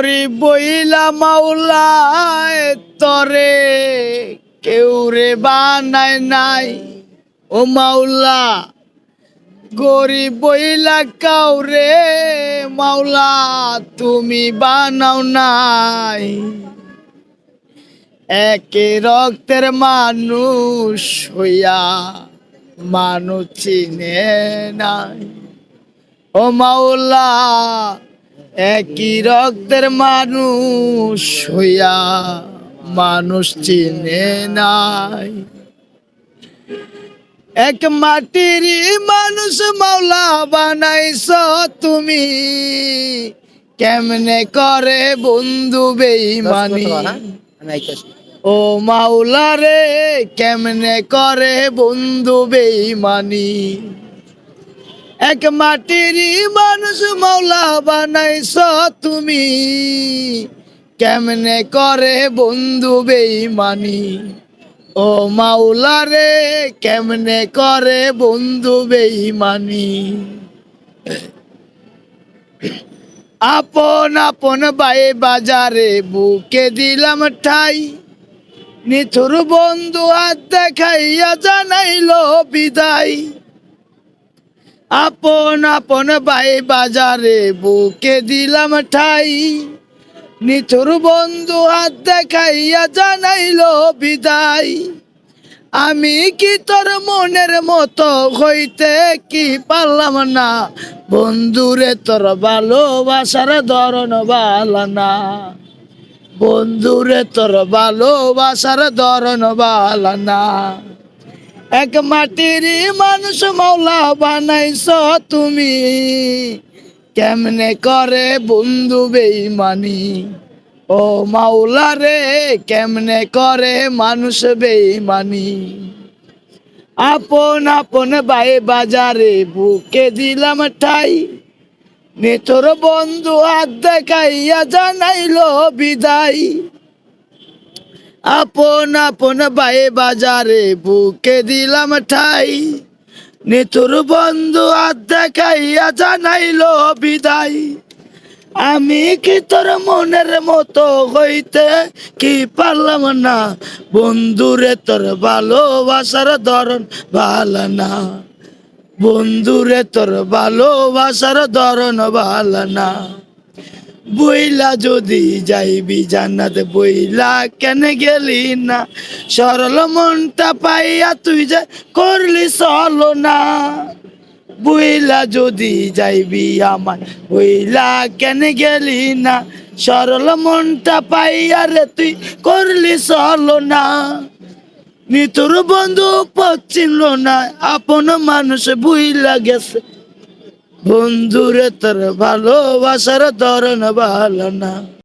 গরিব বইলা মাওলায় তরে, কেউ রে বানায় নাই। ও মাওলা গরিব বইলা কাউরে, মাওলা, তুমি বানাও নাই। একে রক্তের মানুষ হইয়া মানুষ চিনে নাই। ও মাওলা একই রক্তের মানুষ হইয়া মানুষ চিনে নাই। এক মাটির মানুষ মাওলা বানাইছ তুমি, কেমনে করে বন্ধু বেইমানি ও মাওলা রে, কেমনে করে বন্ধু বেইমানি এক মাটির মানুষ মাওলা বানাইছ তুমি। কেমনে করে বন্ধু বেইমানি ও মাওলা রে, কেমনে করে বন্ধু বেইমানি আপন আপন বাই বাজারে বুকে দিলাম ঠাই। নিথুর বন্ধু হাত দেখাইয়া জানাইল বিদায়। আপন আপন বাই বাজারে বুকে দিলাম ঠাই। নিথুর বন্ধু হাত দেখাইয়া জানাইল বিদায়। আমি কি তোর মনের মতো হইতে কি পারলাম না? বন্ধুরে তোর ভালোবাসার ধরন বালানা বন্ধুরে তোর ভালোবাসার ধরন বালানা এক মাটির মানুষ মাওলা বানাইছ তুমি। কেমনে করে বন্ধু বেইমানি ও মাওলা রে, কেমনে করে মানুষ বেইমানি আপন আপন বাই বাজারে বুকে দিলাম ঠাই। নেতর বন্ধু হাত দেখাইয়া জানাইল বিদায়। আপন আপন বাই বাজারে বুকে দিলাম ঠাই। নেতুর বন্ধু হাত দেখাইয়া জানাইলো বিদায়। আমি কি তোর মনের মতো হইতে কি পারলাম না? বন্ধুরে তোর ভালোবাসার ধরন ভালো না। বন্ধুরে তোর ভালোবাসার ধরন ভালো না। বইলা যদি যাইবি জান্নাত, বইলা কেন গেলি না? সরল মনটা পাইয়া তুই যে করলি চলো না। বইলা যদি যাইবি আমার, বইলা কেন গেলি না? সরল মনটা পাইয়া রে তুই করলি চলো না। নিতর বন্ধু পচিনল না আপন মানুষ বুইলা গেছে। বন্ধুরে তোর ভালোবাসার ধরন ভালো না।